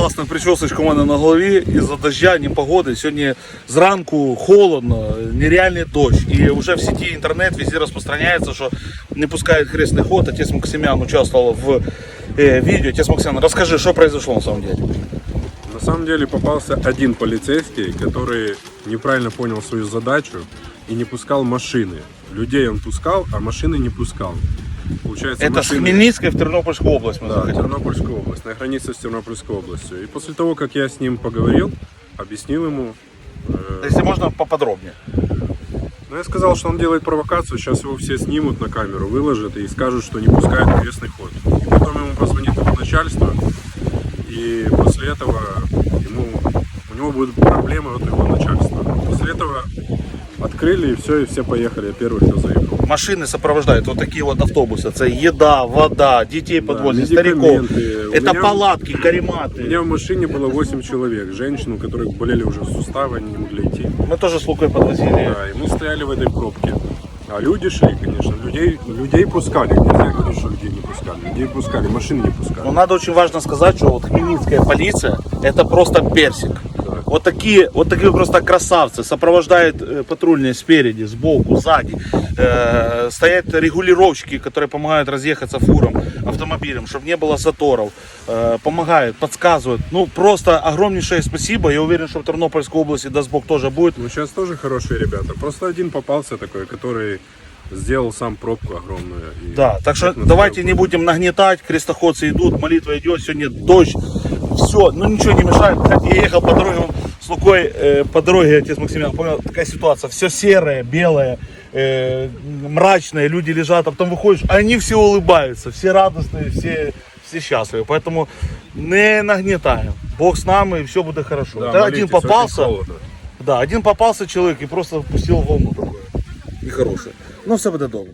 класна причосочка у мене на голові із-за дождя, непогоди. Сьогодні зранку холодно, нереальний дощ. І вже в сеті інтернет везде розпространяється, що не пускають хрестний ход. Отець Максимян участвував в е, відео. Отець Максимян, розкажи, що произошло на самом деле? На самом деле попался один полицейский, который неправильно понял свою задачу и не пускал машины. Людей он пускал, а машины не пускал. Получается, Это с машины- Хмельницкой в Тернопольскую область мы Да, заходили. Тернопольская область, на границе с Тернопольской областью. И после того, как я с ним поговорил, объяснил ему, э, Если можно поподробнее. ну, я сказал, что он делает провокацию, сейчас его все снимут на камеру, выложат и скажут, что не пускают крестный ход. И потом ему позвонит его начальство, и после этого ему, у него будут проблемы от его начальства. Открыли и все, и все поехали. Я первый, кто заехал. Машины сопровождают вот такие вот автобусы. Это еда, вода, детей подвозят, стариков. медикаменты. У Это меня- палатки, У карематы. меня в машине было 8 человек, женщин, у которых болели уже суставы, они не могли идти. Мы тоже с Лукой подвозили. Да, и мы стояли в этой пробке. А люди шли, конечно. Людей, людей пускали. Нельзя говорить, что людей не пускали. Людей пускали, машин не пускали. Но надо очень важно сказать, что вот хмельницкая полиция это просто персик. Вот такие, вот такие просто красавцы сопровождают э, патрульные спереди, сбоку, сзади. Э, стоят регулировщики, которые помогают разъехаться фурам, автомобилям, чтобы не было заторов. Э, помогают, подсказывают. Ну просто огромнейшее спасибо. Я уверен, что в Тернопольской области, даст Бог, тоже будет. Ну, сейчас тоже хорошие ребята. Просто один попался такой, который сделал сам пробку огромную. и Да, так что давайте не будем нагнетать, крестоходцы идут, молитва идет, сегодня дождь, все, ну ничего не мешает. Кстати, я ехал по дороге Лукой, э, по дороге, отец Максимян, понял, такая ситуация, все серое, белое, э, мрачное, люди лежат, а потом выходишь, они все улыбаются, все радостные, все, все счастливы, поэтому не нагнетаем. Бог с нами, и все будет хорошо. Да, молитесь, один очень попался, холодно. да, один попался человек и просто пустил волну такую, нехорошую. Ну все будет добре.